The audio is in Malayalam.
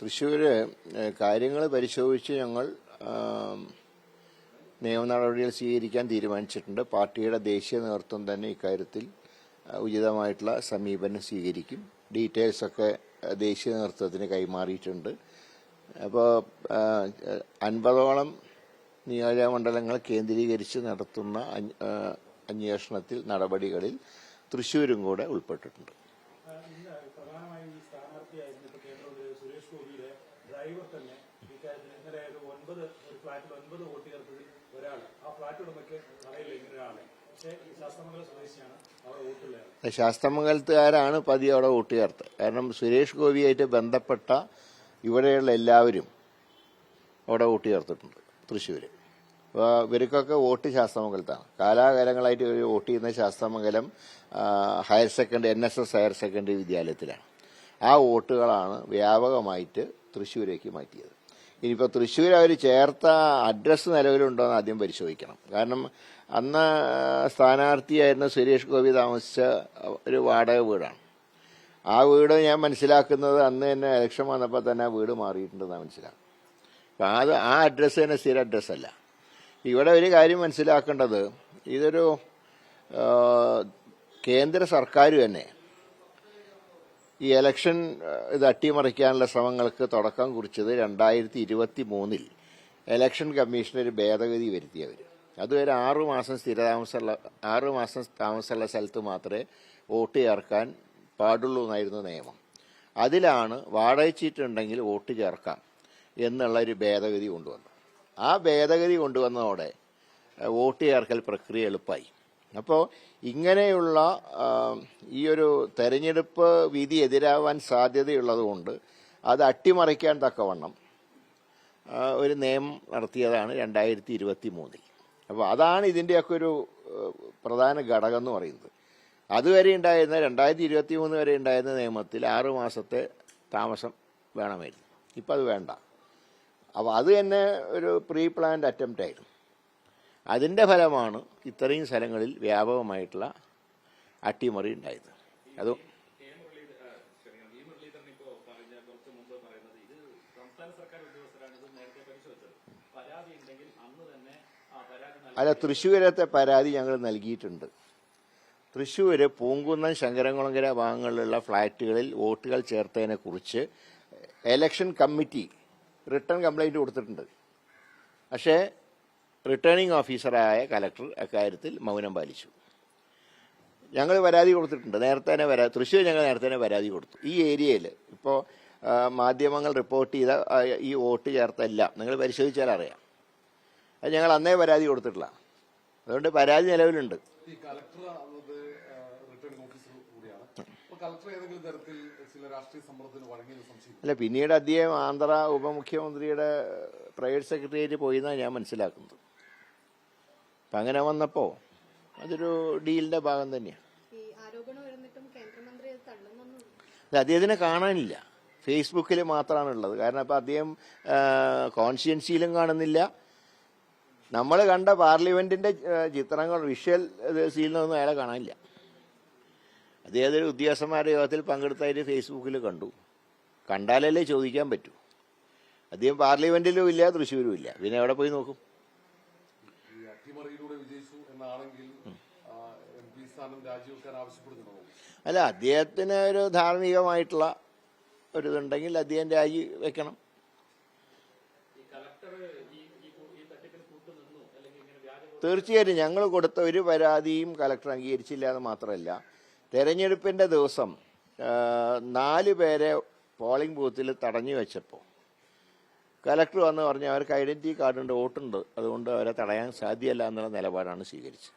തൃശ്ശൂർ കാര്യങ്ങൾ പരിശോധിച്ച് ഞങ്ങൾ നിയമ നടപടികൾ സ്വീകരിക്കാൻ തീരുമാനിച്ചിട്ടുണ്ട്. പാർട്ടിയുടെ ദേശീയ നേതൃത്വം തന്നെ ഇക്കാര്യത്തിൽ ഉചിതമായിട്ടുള്ള സമീപനം സ്വീകരിക്കും. ഡീറ്റെയിൽസ് ഒക്കെ ദേശീയ നേതൃത്വത്തിന് കൈമാറിയിട്ടുണ്ട്. അപ്പോൾ അൻപതോളം നിയോജകമണ്ഡലങ്ങൾ കേന്ദ്രീകരിച്ച് നടത്തുന്ന അന്വേഷണത്തിൽ നടപടികളിൽ തൃശ്ശൂരും കൂടെ ഉൾപ്പെട്ടിട്ടുണ്ട് ഇന്ന് പ്രധാനമായും ഈ സ്ഥാനാർത്ഥിയായിരുന്ന ഇപ്പൊ കേന്ദ്രമന്ത്രി സുരേഷ് ഗോപിയുടെ ഡ്രൈവർ തന്നെ ഇക്കാര്യത്തിൽ ഇന്നലെ ഒരു ഒൻപത് ഒരു ഫ്ളാറ്റിൽ ഒൻപത് വോട്ട് ചേർത്തതിൽ ഒരാൾ ആ ഫ്ളാറ്റ് ഉടമയ്ക്ക് അറിയില്ല ഇങ്ങനെ ഒരാളെ. ശാസ്ത്രമംഗലത്തുകാരാണ് ശാസ്ത്രമംഗല സ്വദേശിയാണ് അവിടെ വോട്ട് ചേർത്ത് കാരണം സുരേഷ് ഗോപിയായിട്ട് ബന്ധപ്പെട്ട ഇവിടെയുള്ള എല്ലാവരും അവിടെ വോട്ട് ചേർത്തിട്ടുണ്ട് തൃശ്ശൂർ അപ്പോൾ ഇവർക്കൊക്കെ വോട്ട് ശാസ്തമംഗലത്താണ് കാലാകാലങ്ങളായിട്ട് ഇവർ വോട്ട് ചെയ്യുന്ന Sasthamangalam higher secondary N S S higher secondary വിദ്യാലയത്തിലാണ്. ആ വോട്ടുകളാണ് വ്യാപകമായിട്ട് തൃശ്ശൂരേക്ക് മാറ്റിയത്. ഇനിയിപ്പോൾ തൃശ്ശൂർ അവർ ചേർത്ത അഡ്രസ്സ് നിലവിലുണ്ടോ എന്ന് ആദ്യം പരിശോധിക്കണം. കാരണം അന്ന് സ്ഥാനാർത്ഥിയായിരുന്ന സുരേഷ് ഗോപി താമസിച്ച ഒരു വാടക വീടാണ്. ആ വീട് ഞാൻ മനസ്സിലാക്കുന്നത് അന്ന് തന്നെ ഇലക്ഷൻ വന്നപ്പോൾ തന്നെ ആ വീട് മാറിയിട്ടുണ്ടെന്നാണ് മനസ്സിലാക്കുന്നത്. അപ്പം അത് ആ അഡ്രസ്സ് തന്നെ സ്ഥിര അഡ്രസ്സല്ല ഇവിടെ ഒരു കാര്യം മനസ്സിലാക്കേണ്ടത് ഇതൊരു കേന്ദ്ര സർക്കാർ തന്നെ ഈ എലക്ഷൻ ഇത് അട്ടിമറിക്കാനുള്ള ശ്രമങ്ങൾക്ക് തുടക്കം കുറിച്ചത് രണ്ടായിരത്തി ഇരുപത്തി മൂന്നിൽ എലക്ഷൻ കമ്മീഷൻ ഒരു ഭേദഗതി വരുത്തിയവർ അതുവരെ ആറു മാസം സ്ഥിരതാമസമുള്ള ആറു മാസം താമസമുള്ള സ്ഥലത്ത് മാത്രമേ വോട്ട് ചേർക്കാൻ പാടുള്ളൂ എന്നായിരുന്നു നിയമം. അതിലാണ് വാടക ചീറ്റുണ്ടെങ്കിൽ വോട്ട് ചേർക്കാം എന്നുള്ള ഒരു ഭേദഗതി കൊണ്ടുവന്നു ആ ഭേദഗതി കൊണ്ടുവന്നതോടെ വോട്ട് ചേർക്കൽ പ്രക്രിയ എളുപ്പമായി. അപ്പോൾ ഇങ്ങനെയുള്ള ഈ ഒരു തെരഞ്ഞെടുപ്പ് വിധി എതിരാവാൻ സാധ്യതയുള്ളതുകൊണ്ട് അത് അട്ടിമറിക്കാൻ തക്കവണ്ണം ഒരു നിയമം നടത്തിയതാണ് രണ്ടായിരത്തി ഇരുപത്തി മൂന്നിൽ അപ്പോൾ അതാണ് ഇതിന്റെയൊക്കെ ഒരു പ്രധാന ഘടകം എന്ന് പറയുന്നത്. അതുവരെ ഉണ്ടായിരുന്ന രണ്ടായിരത്തി ഇരുപത്തി മൂന്ന് വരെ ഉണ്ടായിരുന്ന നിയമത്തിൽ ആറു മാസത്തെ താമസം വേണമായിരുന്നു. ഇപ്പം അത് വേണ്ട. അപ്പോൾ അത് തന്നെ ഒരു പ്രീ പ്ലാൻഡ് അറ്റംപ്റ്റ് ആയിരുന്നു അതിന്റെ ഫലമാണ് ഇത്രയും സ്ഥലങ്ങളിൽ വ്യാപകമായിട്ടുള്ള അട്ടിമറി ഉണ്ടായത്. അത് അല്ല തൃശ്ശൂരത്തെ പരാതി ഞങ്ങൾ നൽകിയിട്ടുണ്ട്. തൃശ്ശൂർ പൂങ്കുന്നം ശങ്കരംകുളങ്കര ഭാഗങ്ങളിലുള്ള ഫ്ലാറ്റുകളിൽ വോട്ടുകൾ ചേർത്തതിനെ കുറിച്ച് എലക്ഷൻ കമ്മിറ്റി റിട്ടേൺ കംപ്ലൈന്റ് കൊടുത്തിട്ടുണ്ട്. പക്ഷേ റിട്ടേണിംഗ് ഓഫീസറായ കലക്ടർ അക്കാര്യത്തിൽ മൗനം പാലിച്ചു. ഞങ്ങൾ പരാതി കൊടുത്തിട്ടുണ്ട്. നേരത്തെ തന്നെ പരാതി തൃശ്ശൂർ ഞങ്ങൾ നേരത്തെ തന്നെ പരാതി കൊടുത്തു. ഈ ഏരിയയിൽ ഇപ്പോൾ മാധ്യമങ്ങൾ റിപ്പോർട്ട് ചെയ്ത ഈ വോട്ട് ചേർത്തെല്ലാം നിങ്ങൾ പരിശോധിച്ചാൽ അറിയാം. അത് ഞങ്ങൾ അന്നേ പരാതി കൊടുത്തിട്ടില്ല. അതുകൊണ്ട് പരാതി നിലവിലുണ്ട്. അല്ല പിന്നീട് അദ്ദേഹം ആന്ധ്ര ഉപമുഖ്യമന്ത്രിയുടെ പ്രൈവറ്റ് സെക്രട്ടേറിയറ്റ് പോയി എന്നാണ് ഞാൻ മനസ്സിലാക്കുന്നത്. അപ്പം അങ്ങനെ വന്നപ്പോൾ അതൊരു ഡീലിന്റെ ഭാഗം തന്നെയാണ് അദ്ദേഹത്തിനെ കാണാനില്ല. ഫേസ്ബുക്കിൽ മാത്രമാണ് ഉള്ളത് കാരണം അപ്പം അദ്ദേഹം കോൺഷ്യൻസിയിലും കാണുന്നില്ല. നമ്മൾ കണ്ട പാർലമെന്റിന്റെ ചിത്രങ്ങൾ വിഷ്വൽ സീലിനൊന്നും അയാളെ കാണാനില്ല. അദ്ദേഹത്തിന് ഉദ്യോഗസ്ഥന്മാരുടെ യോഗത്തിൽ പങ്കെടുത്തായിട്ട് ഫേസ്ബുക്കിൽ കണ്ടു. കണ്ടാലല്ലേ ചോദിക്കാൻ പറ്റൂ. അദ്ദേഹം പാർലമെന്റിലും ഇല്ല തൃശ്ശൂരും ഇല്ല. പിന്നെ എവിടെ പോയി നോക്കും? അല്ല അദ്ദേഹത്തിന് ഒരു ധാർമ്മികമായിട്ടുള്ള ഒരു ഇതുണ്ടെങ്കിൽ അദ്ദേഹം രാജി വെക്കണം. ഈ കളക്ടർ ഈ ഈ കൂ- ഈ അല്ലെങ്കിൽ ഇങ്ങനെ വ്യാജ തീർച്ചയായിട്ടും ഞങ്ങൾ കൊടുത്ത ഒരു പരാതിയും കലക്ടർ അംഗീകരിച്ചില്ല എന്ന് മാത്രമല്ല. തെരഞ്ഞെടുപ്പിന്റെ ദിവസം നാല് പേരെ പോളിംഗ് ബൂത്തിൽ തടഞ്ഞു വെച്ചപ്പോൾ കലക്ടർ വന്ന് പറഞ്ഞു അവർക്ക് ഐഡന്റിറ്റി കാർഡുണ്ട് വോട്ടുണ്ട്. അതുകൊണ്ട് അവരെ തടയാൻ സാധ്യമല്ല എന്നുള്ള നിലപാടാണ് സ്വീകരിച്ചത്.